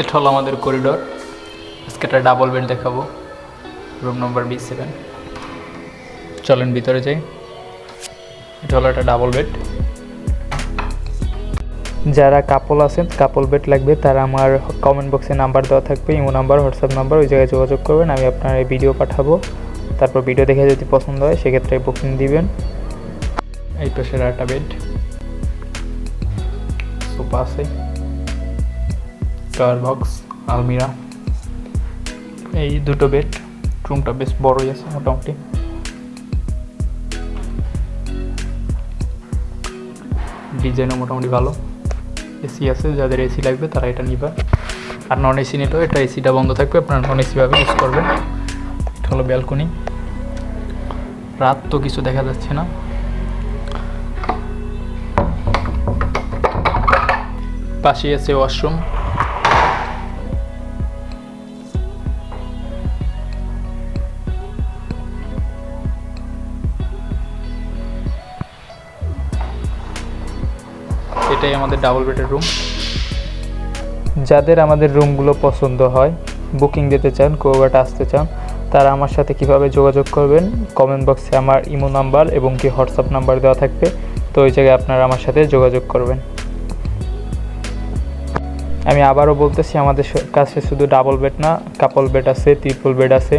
এটা হলো আমাদের করিডোর আজকে একটা ডাবল বেড দেখাবো। রুম নম্বর বি সেভেন চলেন ভিতরে যাই। এটা হলো একটা ডাবল বেড যারা কাপল আছেন কাপল বেড লাগবে তারা আমার কমেন্ট বক্সে নাম্বার দেওয়া থাকবে ইমো নাম্বার হোয়াটসঅ্যাপ নাম্বার ওই জায়গায় যোগাযোগ করবেন আমি আপনার এই ভিডিও পাঠাবো। তারপর ভিডিও দেখে যদি পছন্দ হয় সেক্ষেত্রে বুকিং দিবেন। এই পাশের একটা বেড সোফা আছে। কার বক্স আলমিরা এই দুটো বেড রুমটা বেশ বড়ই আছে, মোটামুটি। ডিজাইনও মোটামুটি ভালো। এসি আছে, যাদের এসি লাগবে তারা এটা নিবে। আর নন এসি নিলেও এটা এসিটা বন্ধ থাকবে, আপনারা নন এসিভাবে ইউজ করবেন। এটা হলো ব্যালকনি রাত তো কিছু দেখা যাচ্ছে না। পাশেই আছে ওয়াশরুম এটাই আমাদের ডাবল বেডের রুম যাদের আমাদের রুমগুলো পছন্দ হয় বুকিং দিতে চান কোভার্ট আসতে চান, তারা আমার সাথে কীভাবে যোগাযোগ করবেন কমেন্ট বক্সে আমার ইমো নাম্বার এবং কি হোয়াটসঅ্যাপ নাম্বার দেওয়া থাকবে, তো ওই জায়গায় আপনারা আমার সাথে যোগাযোগ করবেন। আমি আবারও বলতেছি, আমাদের কাছে শুধু ডাবল বেড না কাপল বেড আছে ট্রিপল বেড আছে।